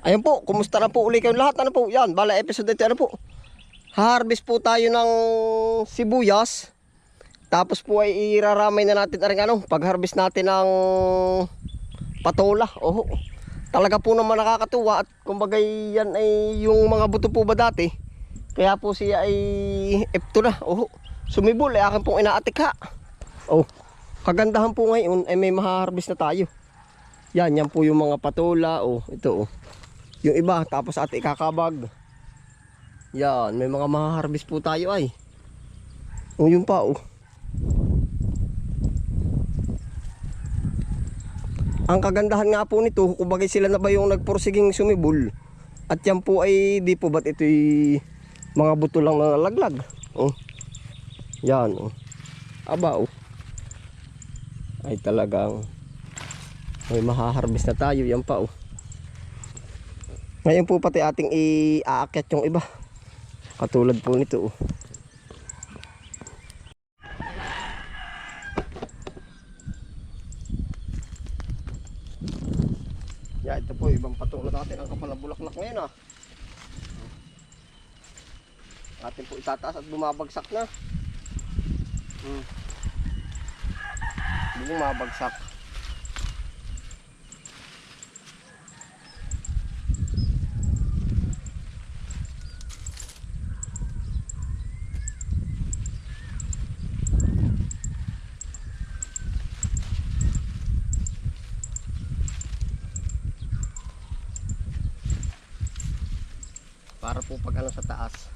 Ayun po, kumusta na po uli kayong lahat? Ano po? Yan, bala episode ito. Ano po? Harvest po tayo ng sibuyas. Tapos po ay iraramay na natin ang ano, pag-harvest natin ng patola. Oh, talaga po naman nakakatuwa at kumbaga yan ay yung mga buto po ba dati. Kaya po siya ay epto na. Oh, sumibol ay akin pong inaatik ha. Oh, kagandahan po ngayon ay may maharvest na tayo. Yan, yan po yung mga patola. Oh, ito oh. Yung iba, tapos ate ikakabag. Yan, may mga maharvest po tayo ay. Oh, yun pa oh. Ang kagandahan nga po nito, kumbaga sila na ba yung nagporsiging sumibol. At yan po ay di po ba't ito'y mga buto lang na nalaglag. Oh. Yan oh. Aba oh. Ay talagang may mahaharvest na tayo. Yan pa oh. Ngayon po pati ating iaakyat yung iba. Katulad po nito oh. Yeah, ito po ibang patulo natin ang kapal na bulaklak ngayon ah. Atin po itataas at bumabagsak na. Hmm. Bumabagsak. Para po pag ano sa taas,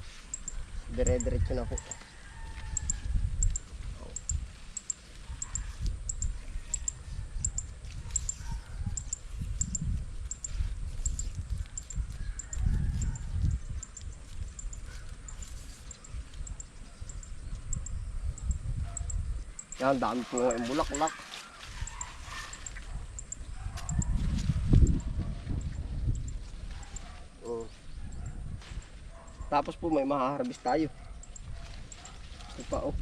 dire-diretso na po. Yan, dami po yung bulaklak. Oh. Tapos po may mahaharvest tayo. Ito pa oh.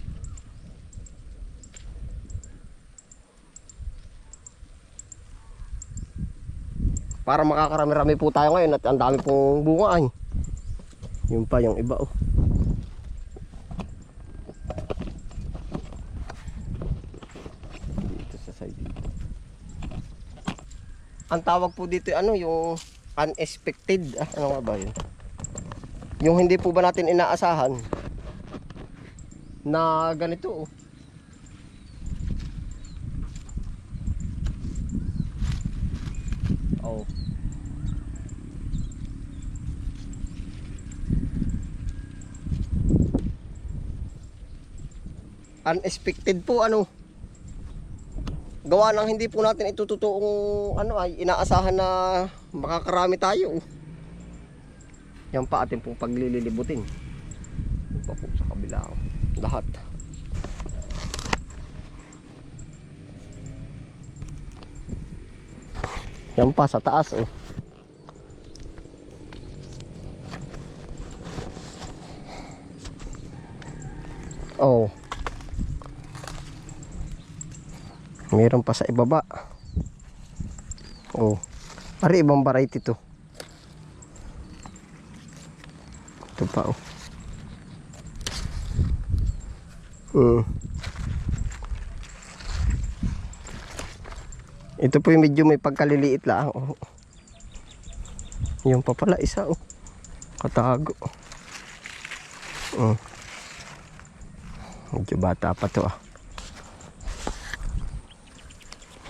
Para makakarami-rami po tayo ngayon at ang dami pong bunga ay. Yun pa yung iba oh. Dito sa side. Ang tawag po dito ano yung unexpected. Ah, ano nga ba yun? Yung hindi po ba natin inaasahan na ganito oh. Oh. Unexpected po ano. Gawa ng hindi po natin itututuong ano ay inaasahan na makakarami tayo. oh. Yan pa atin pong paglililibutin. Yan pa po sa kabila. oh. Lahat. Yan pa sa taas oh. Oh. Meron pa sa ibaba. Oh. Pare ibang variety to. Ito pa oh. Hmm. Ito po yung medyo may pagkaliliit lang. Oh. Yung pa pala isa oh. Katago. Hmm. Medyo bata pa to ah.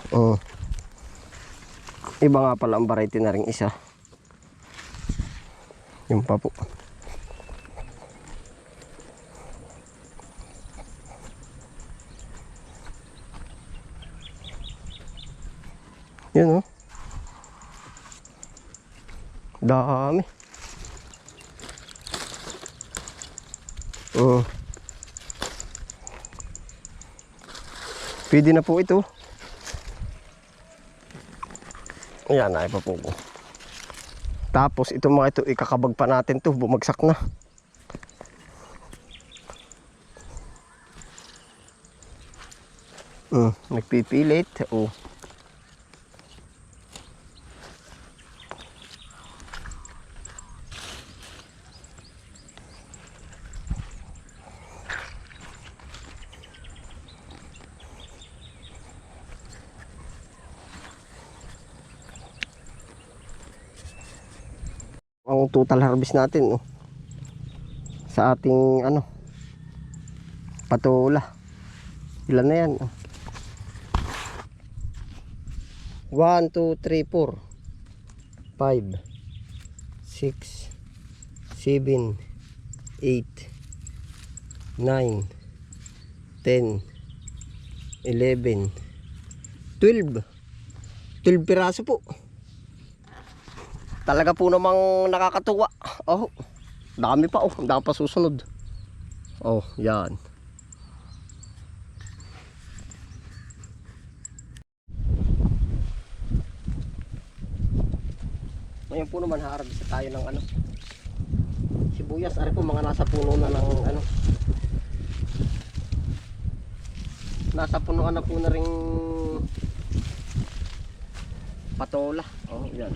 Oh. Iba nga pala ang variety na rin isa. Yung pa po. Yun oh. Dami. Oh. Pwede na po ito. Ayan, ay pa po po. Tapos ito mga ito, ikakabag pa natin to, bumagsak na. Mm, nagpipilit. Oh. Total harvest natin. Oh. Sa ating ano, patola. Ilan na yan? Oh. 1, 2, 3, 4, 5, 6, 7, 8, 9, 10, 11, 12. 12 piraso po. Talaga po namang nakakatuwa. Oh, dami pa oh. Dami pa susunod. Oh, yan. Ngayon po naman haarabis tayo ng ano. Sibuyas, ari po mga nasa puno na ng ano. Nasa punuan na po na ring patola. Oh, yan.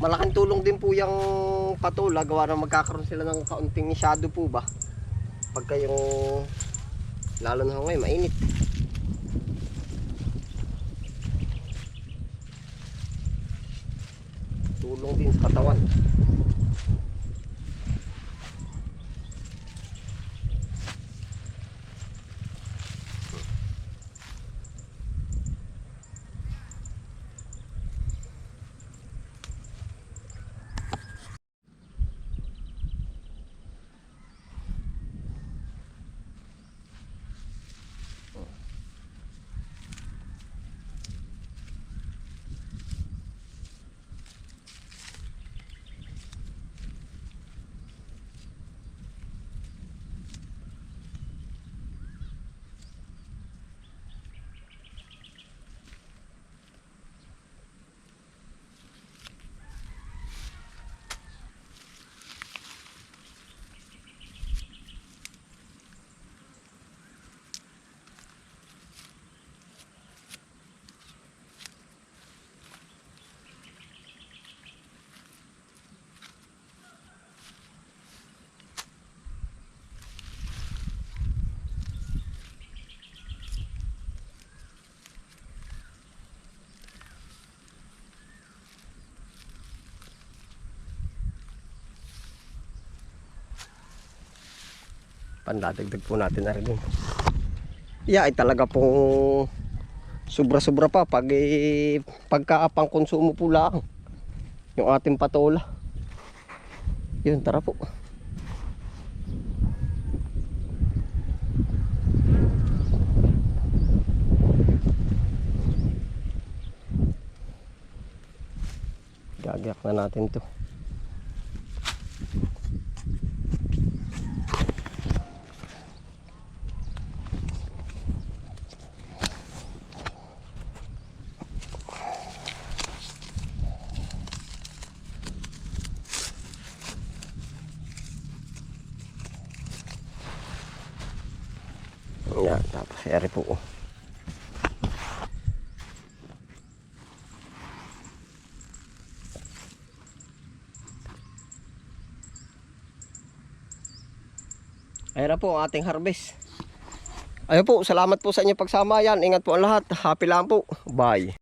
Malaking tulong din po yung patola gawa na magkakaroon sila ng kaunting shadow po ba? Pagka yung lalo na ngayon mainit. Tulong din sa katawan pandadagdag po natin na rin. Yeah, ay talaga pong sobra-sobra pa pag eh, pagkaapang konsumo po lang yung ating patola. Yun, tara po. Gagayak na natin to. Yan, tapos eri po. oh. Ayan po ang ating harvest. Ayun po, salamat po sa inyong pagsama yan. Ingat po ang lahat. Happy lang po. Bye.